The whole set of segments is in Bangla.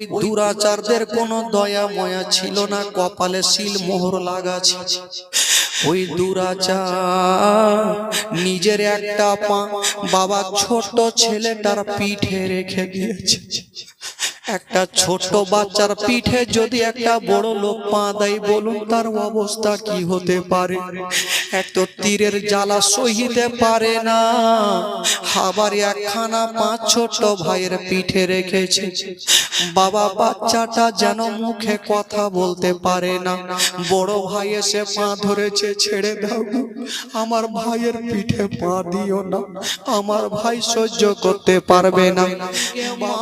দুরাচারদের কোনো দয়া ময়া ছিল না কপালে শিল মোহর লাগা ছিল। ওই দুরাচার নিজের একটা পা বাবা ছোট ছেলেটার পিঠে রেখে দিয়েছে। একটা ছোট বাচ্চার পিঠে যদি একটা বড় লোক পা দেয় বলুন তার অবস্থা কি হতে পারে? এক তো তীরের জ্বালা সহিতে পারে না। আবার একখানা পাঁচ ছোট ভাইয়ের পিঠে রেখেছে। বাবা বাচ্চাটা যেন মুখে কথা বলতে পারে না। বড় ভাই এসে পা ধরেছে, ছেড়ে দাও আমার ভাইয়ের পিঠে পা দিও না। আমার ভাই সহ্য করতে পারবে না। মা,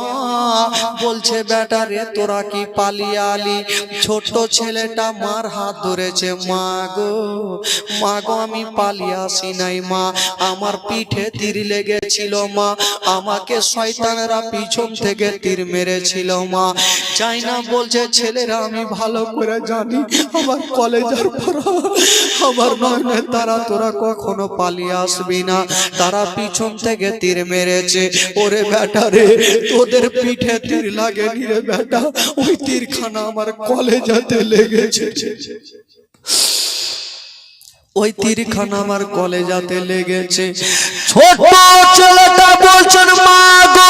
বলছে, বেটা রে, তোরা কি পালিয়ে আলি? ছোট ছেলেটা মার হাত ধরেছে, মা গো, মা গো, আমি পালিয়ে আসি নাই, মা। আমার পিঠে তীর লেগেছিল, মা। আমাকে শয়তানেরা পিছন থেকে তীর মেরেছিল, মা। যাই না বলছে ছেলেরা, আমি ভালো করে জানি, আমার কলেজের পড়া। আমার নয়নের তারা, তোরা কখনো পালিয়ে আসবি না। তারা পিছন থেকে তীর মেরেছে। ওরে বেটা রে, তোদের পিঠে তীর লাগেনি রে বেটা। ওই তীরখানা আমার কলেজাতে লেগেছে। ওই তীরখানা আমার কলেজাতে লেগেছে। ছোট ছেলেটা বলছেন মা গো!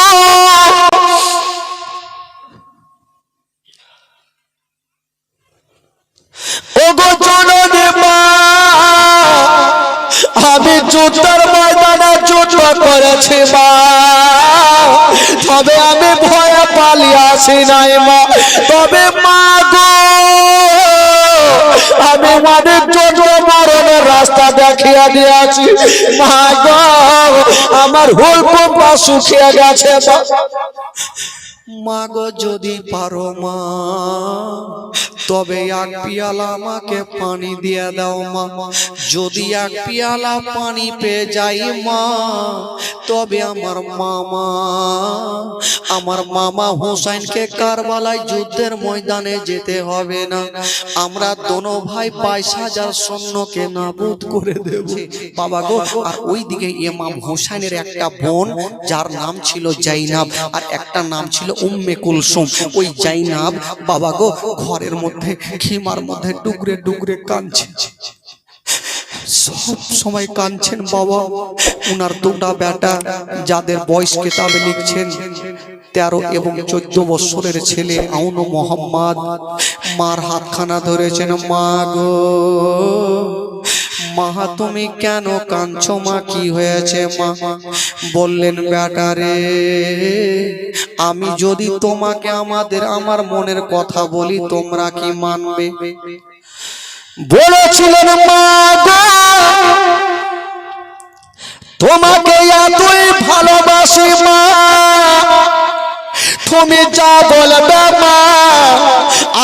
ওগো জননী মা আমি যুদ্ধের ময়দানে যুদ্ধ করেছি মা। তবে আমি ভয়ে পালিয়ে আসি নাই মা। তবে মা গো রাস্তা দিয়াছি মা গো আমার পাশু শুকিয়ে গেছে মা গো যদি পারো মা তবে এক পিয়ালা আমাকে পানি দিয়ে দাও মা যদি এক পিয়ালা পানি পেয়ে যাই মা তবে আমার মামা আমার মামা হোসাইনকে কারবালায় যুদ্ধের ময়দানে যেতে হবে না আমরা দোনো ভাই বাইশ হাজার সৈন্যকে নাবুদ করে দেব বাবা গো আর ওইদিকে ইমাম হোসাইনের একটা বোন যার নাম ছিল জাইনাব আর একটা নাম ছিল উম্মে কুলসুম, ওই জাইনাব বাবা গো ঘরের মধ্যে, খিমার মধ্যে ডুগরে ডুগরে কাঁদছে। সব সময় কাঁদছেন বাবা। উনার দুটা বেটা যাদের বয়স কেতাবে লিখছেন, তেরো এবং চোদ্দ বছরের ছেলে আউন মোহাম্মদ। মার হাতখানা ধরেছেন, মা গো। মা, তুমি কেন কাঁদছো মা? কি হয়েছে মা? বললেন ব্যাটারে আমি যদি তোমাকে আমাদের, আমার মনের কথা বলি, তোমরা কি মানবে? বলেছিলেন, মা তোমাকে এতই ভালোবাসি মা তুমি যা বলবে মা,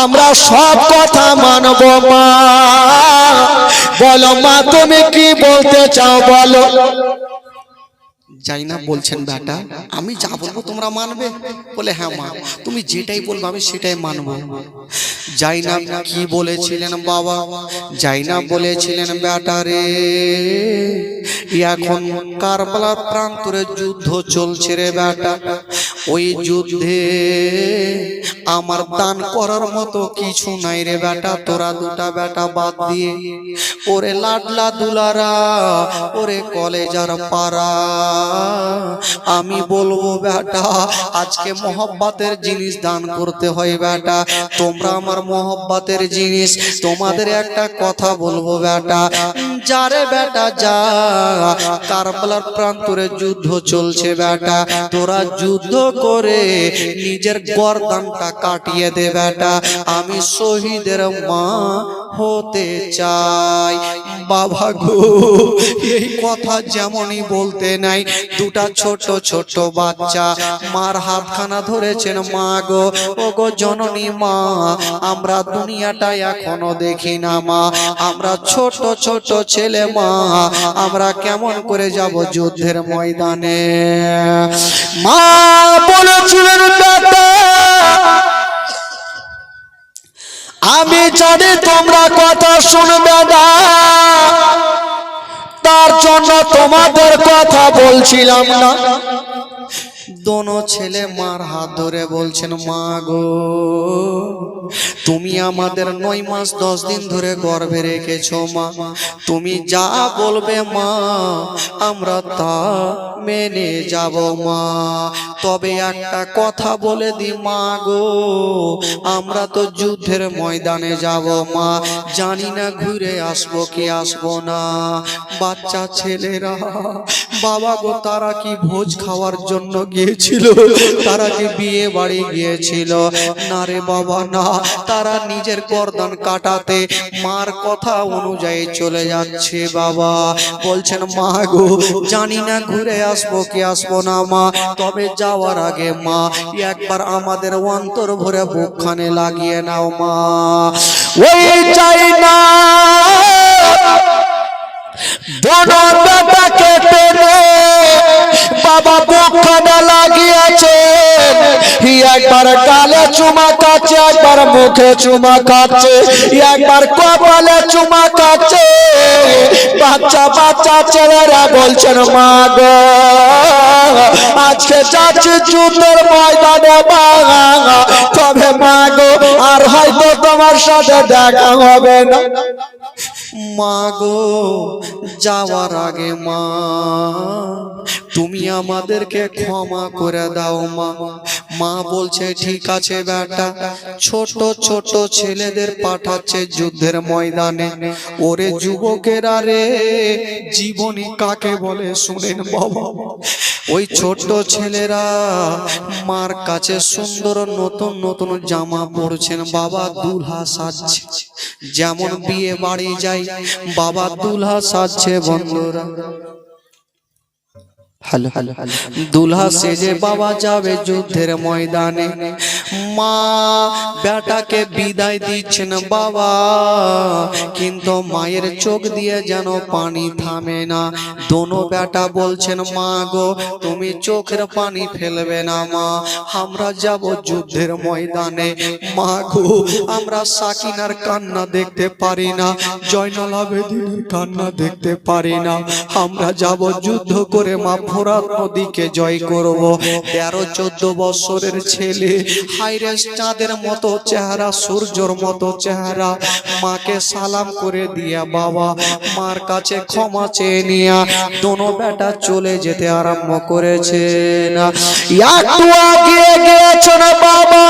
আমরা সব কথা মানব মা। বলো মা, তুমি কি বলতে চাও বলো। যাই না বলছেন বেটা, আমি যা বলব তোমরা মানবে। বলে হ্যাঁ মা, তুমি যেটাই বলব আমি সেটাই মানবো। যাই না কি বলেছিলেন বাবা যাই না বলেছিলেন বেটা রে। এখন কারবালার প্রান্তরে যুদ্ধ চলছে রে বেটা। ওই যুদ্ধে আমার দান করার মতো কিছু নাই রে বেটা, তোরা দুটা বেটা বাদ দিয়ে। ওরে লাডলা দুলারা, ওরে কলেজার পাড়া, আমি বলব বেটা, আজকে মহব্বতের জিনিস দান করতে হয় বেটা, তোমরা আমার মহব্বতের জিনিস, তোমাদের একটা কথা বলব বেটা। যারে বেটা যা কারবালার প্রান্তরে যুদ্ধ চলছে বেটা। তোরা যুদ্ধ করে নিজের গরদানটা কাটিয়ে দে বেটা। আমি শহীদের মা হতে চাই। বাবা গো, এই কথা যেমনই বলতে নাই, দুটা ছোট ছোট বাচ্চা মার হাতখানা ধরেছেন মা গো। ও গো জননী মা, আমরা দুনিয়াটা এখনও দেখি না মা। আমরা ছোট ছোট ছেলে মা, আমরা কেমন করে যাব যুদ্ধের ময়দানে? মা বলেছিলেন আমি জানি তোমরা কথা শুনবে না। তার জন্য তোমাদের কথা বলছিলাম না। দোনো ছেলে মার হাত ধরে বলছেন, মা গো, তুমি আমাদের নয় মাস দশ দিন ধরে গর্ভে রেখেছো, মা। তুমি যা বলবে, মা, আমরা তা মেনে যাব, মা। তবে একটা কথা বলে দি, মা গো, আমরা তো যুদ্ধের ময়দানে যাব, মা। জানি না ঘুরে আসব কি আসব না। বাচ্চা ছেলেরা, বাবা গো, তারা কি ভোজ খাওয়ার জন্য গিয়েছিল। তারা কি বিয়ে বাড়ি গিয়েছিল, না রে বাবা, না। তারা নিজের গর্দান কাটাতে মার কথা অনুযায়ী চলে যাচ্ছে, বাবা। বলছেন, মা গো, জানি না ঘুরে আসব কি আসব না, মা। তবে যাওয়ার আগে, মা, একবার আমাদের অন্তর ভরে বুকখানে লাগিয়ে নাও, মা। ওই চাই না। বেটাকে টেনে বাবা বুকখানে লাগিয়েছে। একবার গালে চুমা কাচ্ছে একবার মুখে চুমা কাচ্ছে একবার কপালে চুমা কাচ্ছে বাচ্চা বাচ্চা ছেলেরা বলছেন, মা গো, আজকে যাচ্ছি যুদ্ধের ময়দানে বাঙা তবে মা গো, আর হয়তো তোমার সাথে দেখা হবে না। মা গো, যাওয়ার আগে মা তুমি আমাদেরকে ক্ষমা করে দাও, মা। মা বলছে, ঠিক আছে, বেটা। ছোট ছোট ছেলেদের পাঠাচ্ছে যুদ্ধের ময়দানে। ওরে যুবকেরা রে, জীবনী কাকে বলে শুনেন বাবা। ওই ছোট ছেলেরা মার কাছে সুন্দর নতুন নতুন জামা পরছেন। বাবা দুলহা সাজছে। যেমন বিয়ে বাড়ি যাই বাবা দুলহা সাজছে বন্ধুরা। হ্যালো হ্যালো দুলহা সেজে বাবা যাবে যুদ্ধের ময়দানে মা বেটাকে বিদায় দিচ্ছেন বাবা কিন্তু মায়ের চোখ দিয়ে যেন পানি থামে না। দোনো বেটা বলছেন মা গো তুমি চোখের পানি ফেলবে না মা। আমরা যাব যুদ্ধের ময়দানে। মা গো আমরা সাকিনার কান্না দেখতে পারি না জয়নাল আবেদিনের কান্না দেখতে পারি না। আমরা যাব যুদ্ধ করে মা ফোরাত নদীকে জয় করব। তেরো, চোদ্দ বছরের ছেলে হাইরেস চাঁদের মতো চেহারা, সূর্যর মতো চেহারা। মাকে সালাম করে দিয়া, বাবা, মার কাছে ক্ষমা চেয়ে নিয়া দোনো বেটা চলে যেতে আরম্ভ করেছে না। বাবা?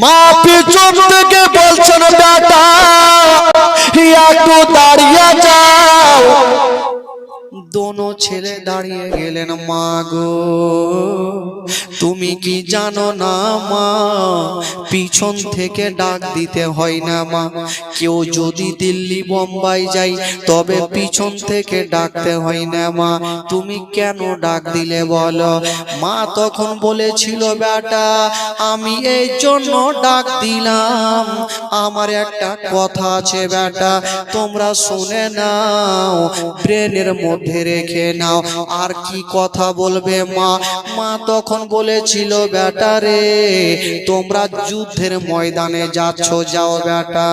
মা পিছন থেকে বলছেন বেটা দাঁড়িয়ে যাও। দোনো ছেলে দাঁড়িয়ে গেলেন, মা গো, তুমি কি জানো না, মা? পিছন থেকে ডাক দিতে হয় না, মা। কেউ যদি দিল্লি, বোম্বাই যাই তবে পিছন থেকে ডাকতে হয় না, মা। তুমি কেন ডাক দিলে বলো? মা তখন বলেছিল, বেটা, আমি এই জন্য ডাক দিলাম। আমার একটা কথা আছে, বেটা, তোমরা শুনে নাও, ব্রেনের মধ্যে রেখে নাও। আর কি কথা বলবে মা? মা তখন বলেছিল, বেটা রে, তোমরা যুদ্ধের ময়দানে যাচ্ছ, যাও বেটা।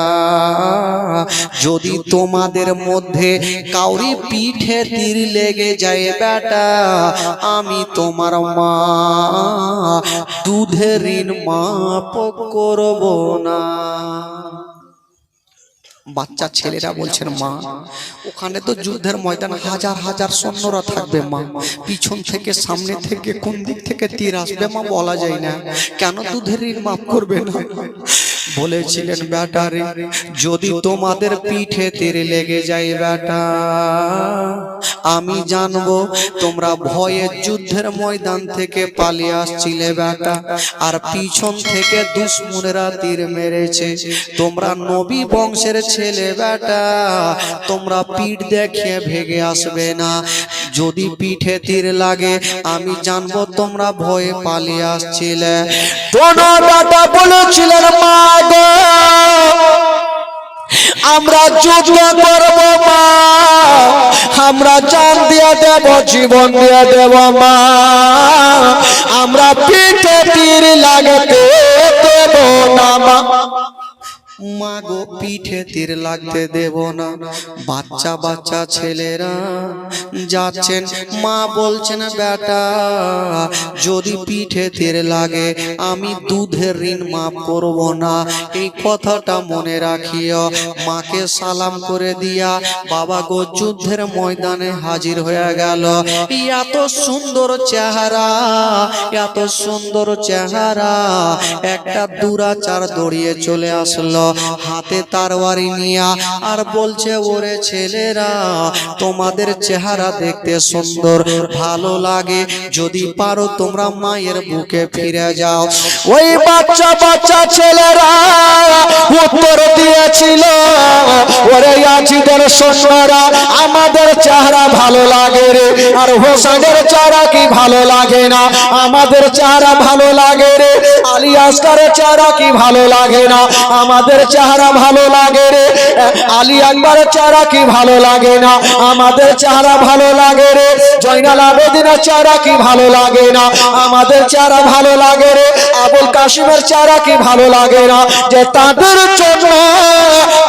যদি তোমাদের মধ্যে কাউরি পিঠে তীর লেগে যায়, বেটা, আমি তোমার মা। দুধের ঋণ মাপ করব না। বাচ্চা ছেলেরা বলছেন মা ওখানে তো যুদ্ধের ময়দান হাজার হাজার সৈন্যরা থাকবে মা। পিছন থেকে সামনে থেকে কোন দিক থেকে তীর আসবে মা বলা যায় না। কেন দুধের ঋণ মাফ করবে না? বলেছিলেন বেটারে যদি তোমাদের পিঠে তীর লেগে যায় বেটা আমি জানব তোমরা ভয়ে যুদ্ধের ময়দান থেকে পালিয়ে আসছিলে বেটা আর পিছন থেকে দুশ্মনেরা তীর মেরেছে। তোমরা নবী বংশের ছেলে বেটা তোমরা পিঠ দেখে ভেগে আসবে না। যদি পিঠে তীর লাগে, আমি জানব তোমরা ভয়ে পালিয়ে আসছিলে। বলেছিলেন, মা আমরা যুদ্ধ করব মা। আমরা চান দিয়া দেব, জীবন দিয়া দেব মা। আমরা পিঠে তীর লাগাতে দেব না মা। মা গো পিঠে তীর লাগতে দেব না। বাচ্চা বাচ্চা ছেলেরা যাচ্ছেন। মা বলছেন, বেটা, যদি পিঠে তীর লাগে, আমি দুধের ঋণ মাফ করব না। এই কথাটা মনে রাখিও। মাকে সালাম করে দিয়া বাবা গো যুদ্ধের ময়দানে হাজির হয়ে গেল। এত সুন্দর চেহারা, এত সুন্দর চেহারা। একটা দুরাচার দড়িয়ে চলে আসলো। হাতে তারওয়ারি নিয়া আর বলছে, ওরে ছেলেরা, তোমাদের চেহারা দেখতে সুন্দর, ভালো লাগে। যদি পারো, তোমরা মায়ের বুকে ফিরে যাও। ওই বাচ্চা বাচ্চা ছেলেরা উত্তর দিয়েছিল, ওরে আজিদের সৈন্যরা আমাদের চেহারা ভালো লাগে রে। আর হোসেনের চেহারা কি ভালো লাগে না? আমাদের চেহারা ভালো লাগে রে। আলী চেহারা কি ভালো লাগে না? আমাদের চেহারা ভালো লাগে রে। আলী আকবরের চেহারা কি ভালো লাগে না? আমাদের চেহারা ভালো লাগে রে। জয়নাল আবেদিনের চেহারা কি ভালো লাগে না? আমাদের চেহারা ভালো লাগে রে। আবুল কাশিমের চেহারা কি ভালো লাগে না? যে তাদের জন্য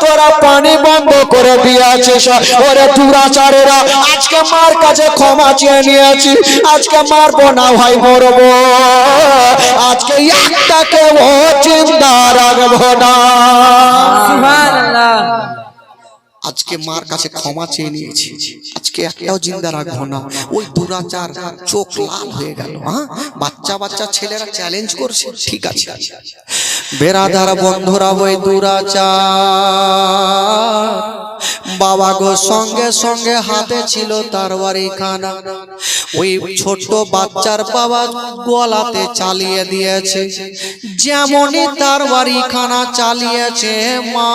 তোরা পানি বন্ধ করে দিয়েছিস। ওরে দুরাচারেরা আজকে মার কাছে ক্ষমা চেয়ে নিয়েছি। আজকে মারবো না ভাই, মরবো। আজকে একটাকে ও চিন্তা রাখব না। আজকে মার কাছে ক্ষমা চেয়ে নিয়েছি। আজকে একটাও জিন্দা রাখব না। ওই দুরাচার চোখ লাল হয়ে গেল হ্যাঁ বাচ্চা বাচ্চা ছেলেরা চ্যালেঞ্জ করছে। ঠিক আছে। বেড়াধারা বন্ধরা ওই দুরাচার। বাবা গো, সঙ্গে সঙ্গে হাতে ছিল তার বাড়ি খানা। ওই ছোট্ট বাচ্চার বাবা গলাতে চালিয়ে দিয়েছে। যেমনই বাড়ি খানা চালিয়েছে মা,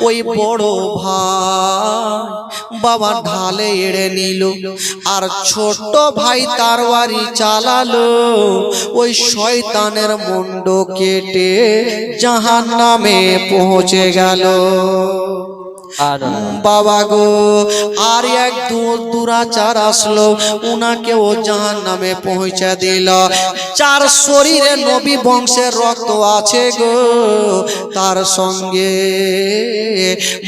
ওই বড় ভাই বাবা ঢালে এড়ে নিল। আর ছোট্ট ভাই তার বাড়ি চালালো। ওই শয়তানের মুন্ড কেটে জাহান নামে পৌঁছে গেল। বাবা গো, আর এক দূর দুরাচার আসলো, উনাকে ও জাহান নামে পৌঁছে দিল। চার শরীরে নবী বংশের রক্ত আছে গো, তার সঙ্গে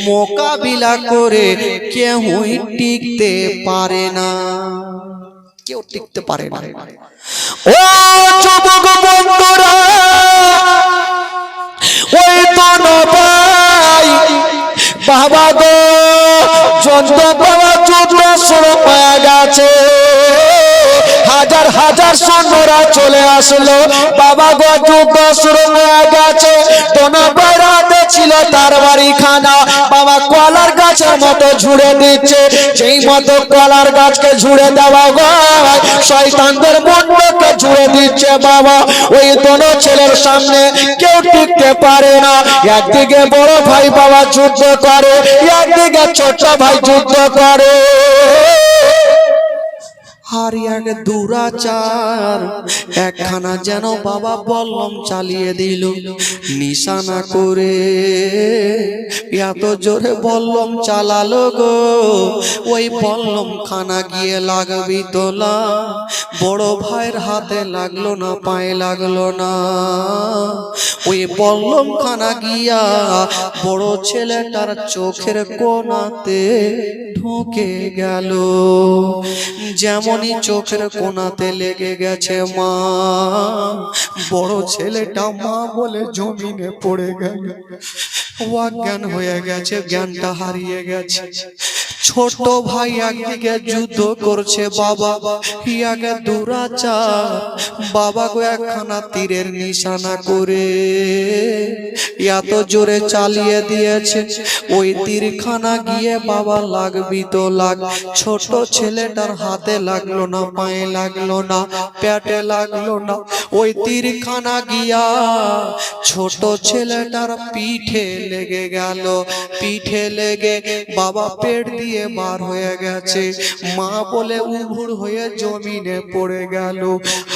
মোকাবিলা করে কেউই টিকতে পারে না। কেউ টিকতে পারে না। ও যুবক বন্ধুরা বাবা গো চন্দ্র হয়ে গেছে। হাজার হাজার সৈন্যরা চলে আসলো। বাবা গো শুরু হয়ে গেছে। দোনো বেড়াতে ছিল তার বাড়ি খানা বাবা কলার গাছের মতো ঝুড়ে দিচ্ছে। সেই মতো কলার গাছকে ঝুড়ে দেওয়া হয় শয়তানদের মন্ডকে ঝুড়ে দিচ্ছে বাবা। ওই দোনো ছেলের সামনে কেউ টিকতে পারে না। একদিকে বড় ভাই বাবা যুদ্ধ করে, একদিকে ছোট ভাই যুদ্ধ করে। আর এক দুরাচার, একখানা যেন বাবা বল্লম চালিয়ে দিল। নিশানা করে এত জোরে বল্লম চালালো গো। ওই বল্লম খানা গিয়ে লাগবি তোলা। বড় ভাইয়ের হাতে লাগল না, পায়ে লাগল না। ওই বল্লম খানা গিয়া বড় ছেলেটার চোখের কোনাতে ঢুকে গেল। যেমনই চোখের কোনাতে লেগে গেছে মা। বড় ছেলেটা মা বলে জমিনে পড়ে গেল। অজ্ঞান হয়ে গেছে, জ্ঞানটা হারিয়ে গেছে। ছোট ভাই একদিকে যুদ্ধ করছে, বাবা ইয়াকে দুরাচার বাবা গো একখানা তীরের নিশানা করে এত জোরে চালিয়ে দিয়েছে। ওই তীরখানা গিয়ে বাবা লাগবি তো লাগ, ছোট ছেলেটার হাতে লাগল না, পায়ে লাগল না পেটে লাগল না। ওই তীরখানা গিয়া ছোট ছেলেটার পিঠে লেগে গেল, পিঠে লেগে বাবা পেট দিয়ে বার হয়ে গেছে। মা বলে উভুর হয়ে জমিনে পড়ে গেল।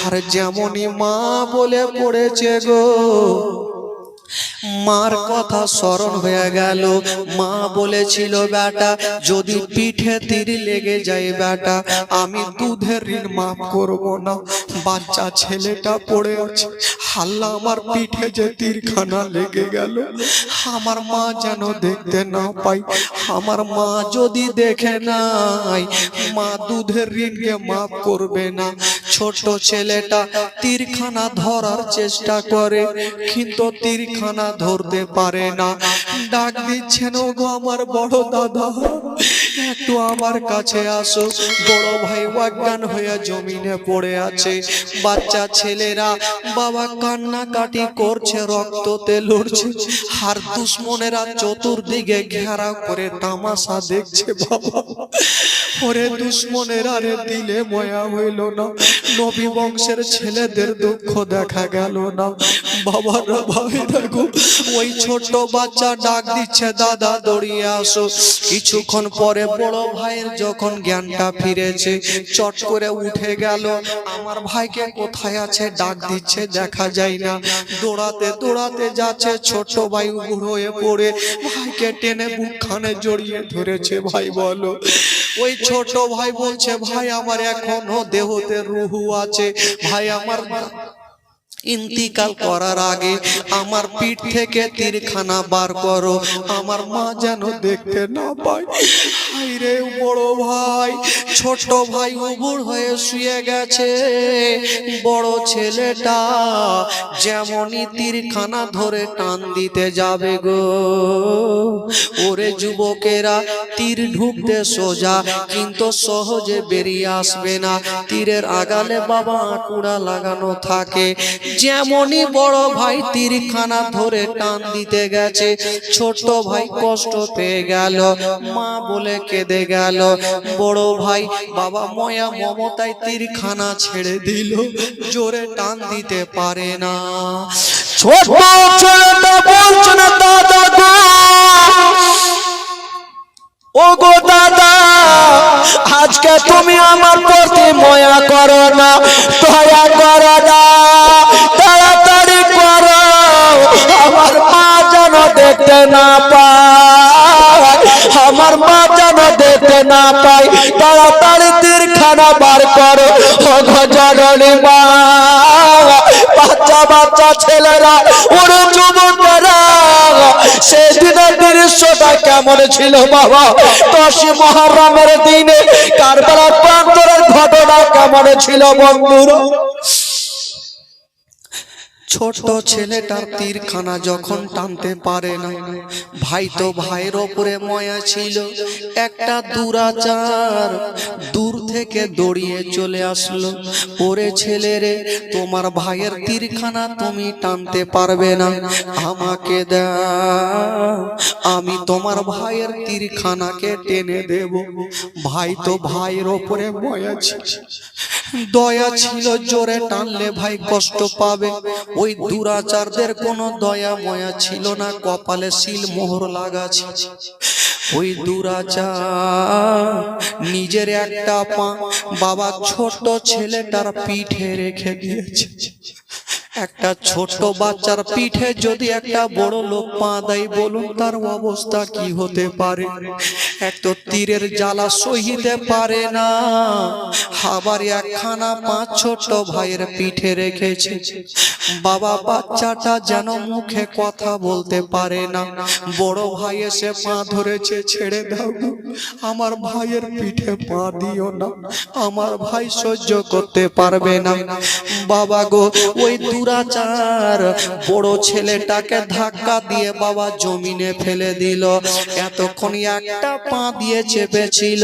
আর যেমনই মা বলে পড়েছে গো মার কথা স্মরণ হয়ে গেল। মা বলেছিল, বেটা, যদি পিঠে তীর লেগে যায়, বেটা, আমি দুধের ঋণ মাফ করব না। বাচ্চা ছেলেটা পড়ে আছে। হাল্লা, আমার পিঠে যে তীরখানা লেগে গেল। আমার মা যেন দেখতে না পাই আমার মা যদি দেখে নাই, মা দুধের ঋণকে মাফ করবে না। ছোট ছেলেটা তীরখানা ধরার চেষ্টা করে, কিন্তু তীরখানা ধরতে পারে না। ডাক দিচ্ছেন গো আমার বড় দাদা। একটু আমার কাছে আসো। বড় ভাই অজ্ঞান হয়ে জমিনে পড়ে আছে। বাচ্চা ছেলেরা বাবা কান্নাকাটি করছে, রক্ততে লড়ছে। আর দুশ্মনেরা চতুর্দিকে ঘেরা করে তামাশা দেখছে, বাবা। ওরে দুশ্মনেরা রে, দিলে ময়া হইল না। নবী বংশের ছেলেদের দুঃখ দেখা গেল না। বাবারা ভাই দেখো, ওই ছোট বাচ্চা ডাক দিচ্ছে, দাদা, দৌড়িয়ে আসো। কিছুক্ষণ পরে বড় ভাইয়ের যখন জ্ঞানটা ফিরেছে, চট করে উঠে গেল। আমার ভাইকে কোথায় আছে? ডাক দিচ্ছে, দেখা যায় না। দৌড়াতে দৌড়াতে যাচ্ছে ছোট ভাই বুড়ো হয়ে পড়ে। ভাইকে টেনে বুকখানে জড়িয়ে ধরেছে, ভাই বলো। ওই ছোট ভাই বলছে, ভাই, আমার এখনও দেহতে রুহু আছে। ভাই, আমার ইন্তিকাল করার আগে আমার পিঠ থেকে তীরখানা বার করো। আমার মা যেন দেখতে না পায়। রে বড় ভাই, ছোট ভাই উবুর হয়ে শুয়ে গেছে। বড় ছেলেটা যেমনই তীরখানা ধরে টান দিতে যাবে গো। ওরে যুবকেরা, তীর ঢুকতে সোজা, কিন্তু সহজে বেরিয়ে আসবে না। তীরের আগালে বাবা আকুড়া লাগানো থাকে। যেমনই বড় ভাই তীরখানা ধরে টান দিতে গেছে, ছোট ভাই কষ্ট পেয়ে গেল, মা বলে কেঁদে গেল, বড় ভাই বাবা ময়া মমতায় তীরখানা ছেড়ে দিল, জোরে টান দিতে পারে না। ছোট না, দাদা ও গো দাদা, আজকে তুমি আমার প্রতি ময়া করো না, দয়া করো না, তাড়াতাড়ি করো, আমার মা যেন দেখতে না পায়, আমার মা যেন দেখতে না পায়, তাড়াতাড়ি তীরখানা বার করো ও গো জননী মা। বাচ্চা বাচ্চা ছেলেরা, ওরে যুবকেরা, সেদিনের দৃশ্যটা কেমন ছিল বাবা? দশই মহারামের দিনে কারবালা প্রান্তরের ঘটনা কেমন ছিল বন্ধুরা? ছোট ছেলেটার তীরখানা যখন টানতে পারে না ভাই তো ভাইয়ের ওপরে ময়া ছিল। একটা দুরাচার দূর থেকে দড়িয়ে চলে আসলো। ওরে ছেলে রে তোমার ভাইয়ের তীরখানা তুমি টানতে পারবে না। আমাকে দাও আমি তোমার ভাইয়ের তীরখানাকে টেনে দেব। ভাই তো ভাইয়ের ওপরে ময়া ছিল। দয়া ছিল জোরে টানলে ভাই কষ্ট পাবে। ওই দুরাচারদের কোনো দয়া ময়া ছিল না, কপালে শিল মোহর লাগা ওই দুরাচার নিজের একটা পা বাবা ছোট ছেলেটার পিঠে রেখে দিয়েছে। একটা ছোট বাচ্চার পিঠে যদি একটা বড় লোক পা দেয়, বলুন তার অবস্থা কি হতে পারে? এক তো তীরের জ্বালা সহিতে পারে না। আবার একখানা পাঁচ ছোট ভাইয়ের পিঠে রেখেছে। বাবা বাচ্চাটা যেন মুখে কথা বলতে পারে না। বড় ভাই এসে পা ধরেছে, ছেড়ে দাও আমার ভাইয়ের পিঠে পা দিও না। আমার ভাই সহ্য করতে পারবে না। বাবা গো, ওই দুরাচার। বড় ছেলেটাকে ধাক্কা দিয়ে বাবা জমিনে ফেলে দিল। এতক্ষণ একটা পা দিয়ে চেপেছিল।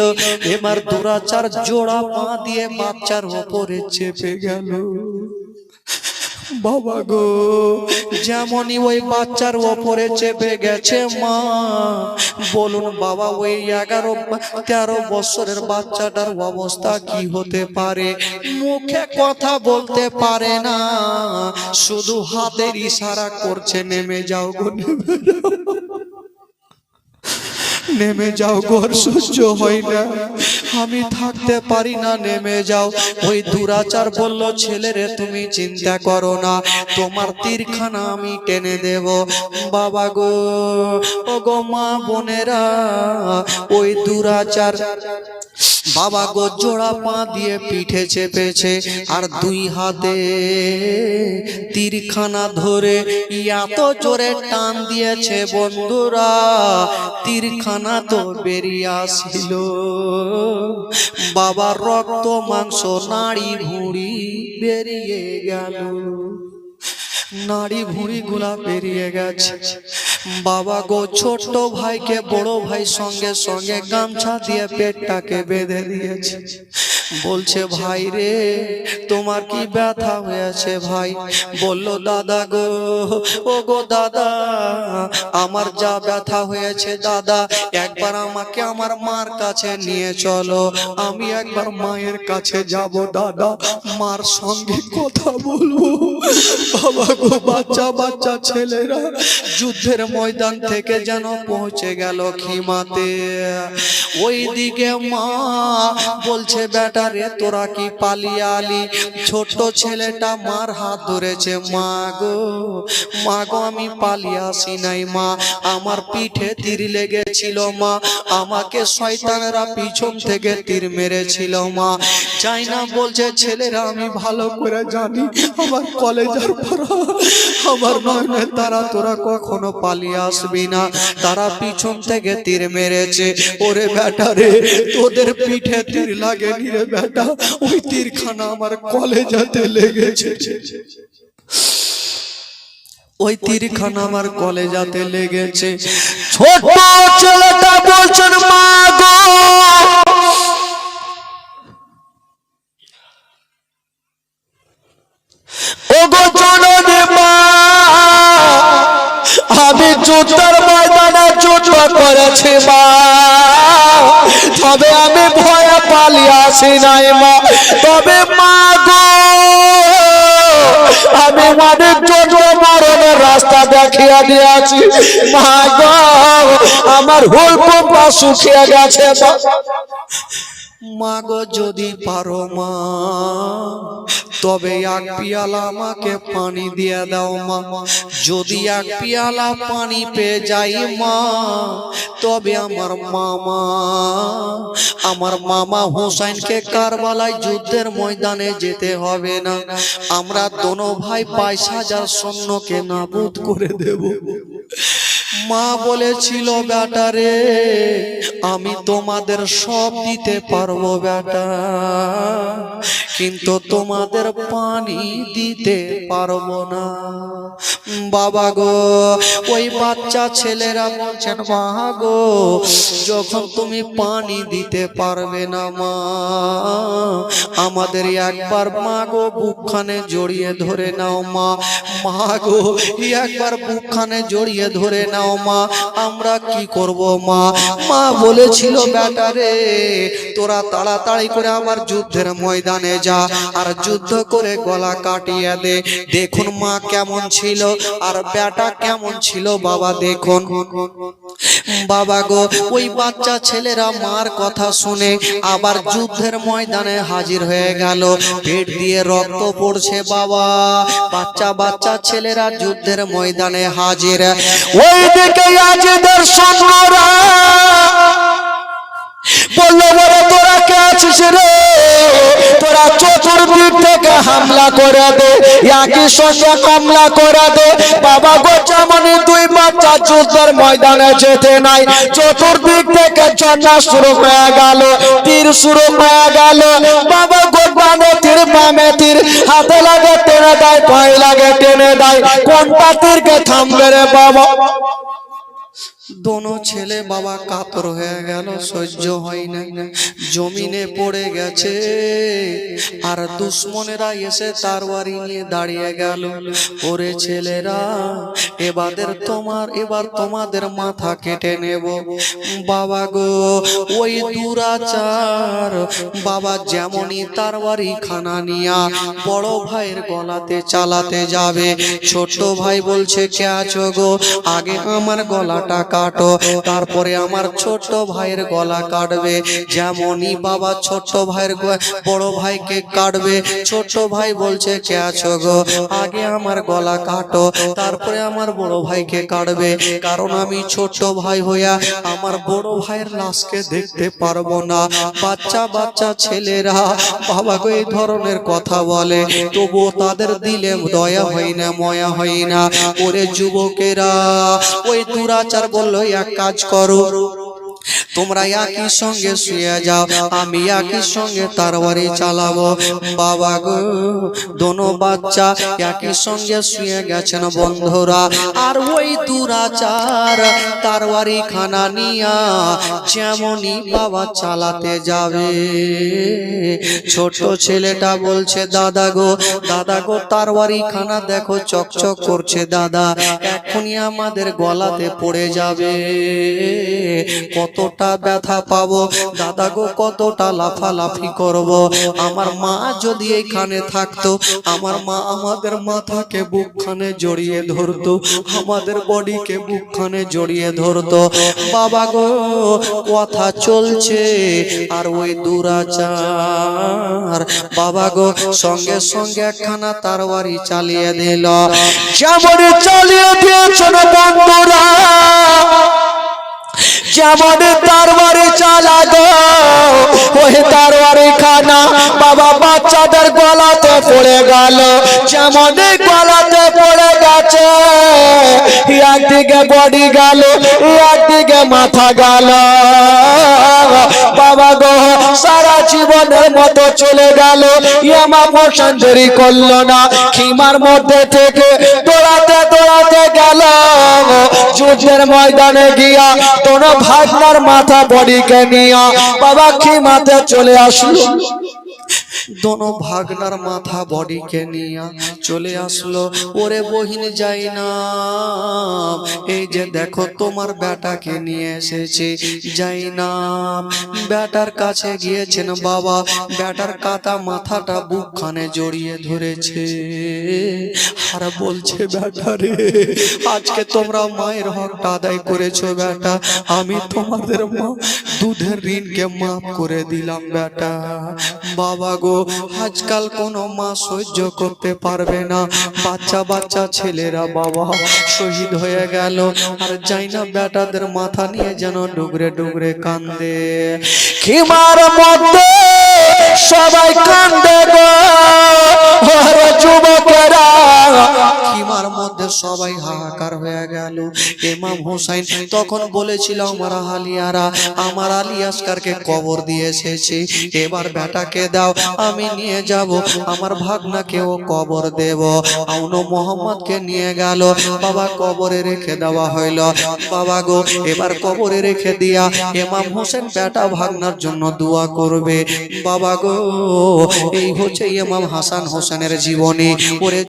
এবার দুরাচার জোড়া পা দিয়ে বাচ্চার ওপরে চেপে গেল। বাবা গো, যেমনই ওই বাচ্চার ওপরে চেপে গেছে মা, বলুন বাবা ওই এগারো তেরো বছরের বাচ্চাটার অবস্থা কি হতে পারে মুখে কথা বলতে পারে না, শুধু হাতের ইশারা করছে, নেমে যাও গো, নেমে। নেমে যাও, ঘর সহ্য হয় না। আমি থাকতে পারি না, নেমে যাও। ওই দুরাচার বলল, ছেলেরে, তুমি চিন্তা করো না। তোমার তীরখানা আমি টেনে দেব। বাবা গো ও গো মা বোনেরা, ওই দুরাচার বাবা গো জোড়া পা দিয়ে পিঠে চেপেছে, আর দুই হাতে তীরখানা ধরে এত জোরে টান দিয়েছে বন্ধুরা, তীরখানা তো বেরিয়ে আসিল। বাবার রক্ত, মাংস, নাড়ি, ভুঁড়ি বেরিয়ে গেল। নাড়ি ভুঁড়ি গুলা বেরিয়ে গেছে। বাবা গো ছোট ভাইকে বড় ভাই সঙ্গে সঙ্গে গামছা দিয়ে পেটটাকে বেঁধে দিয়েছে। বলছে ভাই রে তোমার কি ব্যথা হয়েছে ভাই? বলল দাদা গো ও গো দাদা আমার যা ব্যথা হয়েছে দাদা একবার আমাকে আমার মার কাছে নিয়ে চলো। আমি একবার মায়ের কাছে যাব দাদা মার সঙ্গে কথা বলব। বাবা গো বাচ্চা বাচ্চা ছেলেরা যুদ্ধের ময়দান থেকে যেন পৌঁছে গেল খিমাতে। ওই দিকে মা বলছে বেটা রে, তোরা কি পালিয়ে আলি ছোট ছেলেটা মার হাত ধরেছে, মা গো মা গো, আমি পালিয়ে আসি নাই, মা। আমার পিঠে তীর লেগেছিল, মা। আমাকে শয়তানেরা পিছন থেকে তীর মেরেছিল, মা। যাই না বলছে, ছেলেরা, আমি ভালো করে জানি, আমার কলেজের পড়া আমার নয়নের তারা তোরা কখনো পালিয়ে আসবি না। তারা পিছন থেকে তীর মেরেছে। ওরে বেটা রে, তোদের পিঠে তীর লাগেনি রে বেটা, ওই তীরখানা আমার কলেজাতে লেগেছে। ওই তীরখানা আমার কলেজাতে লেগেছে। ছোট ছেলেটা বলছেন, মা গো। ওগো জননী মা, আমি যুদ্ধের ময়দানে যুদ্ধ করেছি মা। তবে আমি ভয়ে পালিয়ে আসি নাই মা। তবে মা গো, আমি মাদের জন্য মরণের রাস্তা দেখিয়া দিয়াছি। মা গো, আমার হুল পোপা শুকিয়ে গেছে মা গো যদি পারো মা, তবে এক পিয়ালা আমাকে পানি দিয়ে দাও মা। যদি এক পিয়ালা পানি পেয়ে যাই মা, তবে আমার মামা আমার মামা হোসেনকে কারবালায় যুদ্ধের ময়দানে যেতে হবে না। আমরা দোনো ভাই বাইশ হাজার সৈন্যকে নাবুদ করে দেব। মা বলেছিল, বেটা রে, আমি তোমাদের সব দিতে পারব, বেটা। কিন্তু তোমাদের পানি দিতে পারব না। বাবা গো, ওই বাচ্চা ছেলেরা বলছেন, মা গো, যখন তুমি পানি দিতে পারবে না, মা, আমাদের একবার মা গো বুকখানে জড়িয়ে ধরে নাও, মা। মা গো, একবার বুকখানে জড়িয়ে ধরে নাও। মা আমরা কি করব মা? মা বলেছিল বেটা রে তোরা তাড়াতাড়ি করে আমার যুদ্ধের ময়দানে যা আর যুদ্ধ করে গলা কাটিয়ে দে। দেখুন মা কেমন ছিল আর বেটা কেমন ছিল বাবা, দেখুন। বাবা গো, ওই বাচ্চা ছেলেরা মার কথা শুনে আবার যুদ্ধের ময়দানে হাজির হয়ে গেল। পেট দিয়ে রক্ত পড়ছে বাবা। বাচ্চা বাচ্চা ছেলেরা যুদ্ধের ময়দানে হাজির। ওই দিকে আজিদের সৈন্যরা বলল বলে তোরা কে আছিস রে? তোরা চতুর্দিক থেকে হামলা করে দে, একই সঙ্গে হামলা করে দে। বাবা গোচামনি দুই বাচ্চা যুদ্ধের ময়দানে যেতে নাই, চতুর্দিক থেকে ঝর্ণা শুরু হয়ে গেল, তীর শুরু হয়ে গেল। বাবা গোপানে তীর, বামে তীর, হাতে লাগে টেনে দেয়, পায়ে লাগে টেনে দেয়, কোনটা তীরকে থামবে রে বাবা? দোনো ছেলে বাবা কাতর হয়ে গেল, সহ্য হয় না জমিনে পড়ে গেছে, আর দুশ্মনেরা এসে তার বাড়ি নিয়ে দাঁড়িয়ে গেল। ওরে ছেলেরা, এবাদের তোমার, এবার তোমাদের মাথা কেটে নেব। বাবা গো, ওই দুরাচার, বাবা যেমনই তার বাড়ি খানা নিয়া বড় ভাইয়ের গলাতে চালাতে যাবে ছোট ভাই বলছে, কে আছো গো? আগে আমার গলাটা কাটো। তারপরে আমার ছোট ভাইয়ের গলা কাটবে। যেমনই বাবা ছোট ভাইয়ের বড় ভাইকে কাটবে, ছোট ভাই বলছে, কে আছো গো? আগে আমার গলা কাটো, তারপরে আমার বড় ভাইকে কাটবে। কারণ আমি ছোট ভাই হইয়া আমার বড় ভাইয়ের লাশকে দেখতে পারব না। বাচ্চা বাচ্চা ছেলেরা, বাবা গো, এই ধরনের কথা বলে। তবুও তাদের দিলে দয়া হয় না, ময়া হয় না। ওরে যুবকেরা, ওই দুরাচার বলল এক কাজ করো। তোমরা একই সঙ্গে শুয়ে যাও। আমি একই সঙ্গে তারবারি চালাবো। বাবা গো দোনো বাচ্চা একই সঙ্গে শুয়ে গেছেন বন্ধুরা। আর ওই দুরাচার তারবারি খানা নিয়া যেমনই বাবা চালাতে যাবে। ছোট ছেলেটা বলছে দাদা গো দাদা গো তারবারি খানা দেখো চকচক করছে দাদা। এখনই আমাদের গলাতে পড়ে যাবে। কতটা ব্যথা পাবো? দাদা গো, কতটা লাফালাফি করব? আমার মা যদি এইখানে থাকতো, আমার মা আমাদের মাথাকে বুকখানে জড়িয়ে ধরতো, আমাদের বডিকে বুকখানে জড়িয়ে ধরতো। বাবা গো, কথা চলছে, আর ওই দুরাচার। বাবা গো, সঙ্গে সঙ্গে একখানা তারওয়ারি চালিয়ে দিল। যেমন চালিয়ে দিয়েছেন বন্ধুরা। যেমন তারবারে চালা গো, ওই তারবারে খানা বাবা বাচ্চাদের গলাতে পড়ে গেল। যেমন গলাতে পড়ে গেছে, একদিকে বডি গেল, একদিকে মাথা গেল। বাবা গো, সারা জীবনের মতো চলে গেল, ইয়ামা মোশন দেরি করল না। খিমার মধ্যে থেকে দৌড়াতে দৌড়াতে গেল যুদ্ধের ময়দানে গিয়া তোর ভাগনার মাথা বডিকে নিয়া বাবা কি মাথায় চলে আসলো। দোনো ভাগনার মাথা বডিকে নিয়ে চলে আসলো। ওরে বহিন যাই না। এই যে দেখো তোমার বেটাকে নিয়ে এসেছি। যাই না। বেটার কাছে গিয়েছেন বাবা। বেটার কাটা মাথাটা বুকখানে জড়িয়ে ধরেছে। আর বলছে বেটা রে, আজকে তোমরা মায়ের হকটা আদায় করেছ বেটা আমি তোমাদের মা, দুধের ঋণকে মাফ করে দিলাম বেটা বাবা গো, আজকাল কোনো মা সহ্য করতে পারবে না। বাচ্চা বাচ্চা ছেলেরা বাবা শহীদ হয়ে গেল। আর যাই না বেটাদের মাথা নিয়ে যেন ডুগরে ডুগরে কান্দে। খিমার মধ্যে সবাই কান্দে সবাই হাহাকার হয়ে গেল। হোসাইন তখন বলেছিল, আমার আলিয়ারা, আমার কবর দিয়ে এসেছি। এবার বেটাকে দাও, আমি নিয়ে যাব। আমার ভাগনাকেও কবর দেব। আউনো মোহাম্মদকে নিয়ে গেল। বাবা, কবরে রেখে দেওয়া হইল। বাবা গো, এবার কবরে রেখে দিয়া ইমাম হোসেন বেটা ভাগনার জন্য দোয়া করবে। বাবা গো এই হচ্ছে ইমাম হাসান হোসেনের জীবনী। ওরে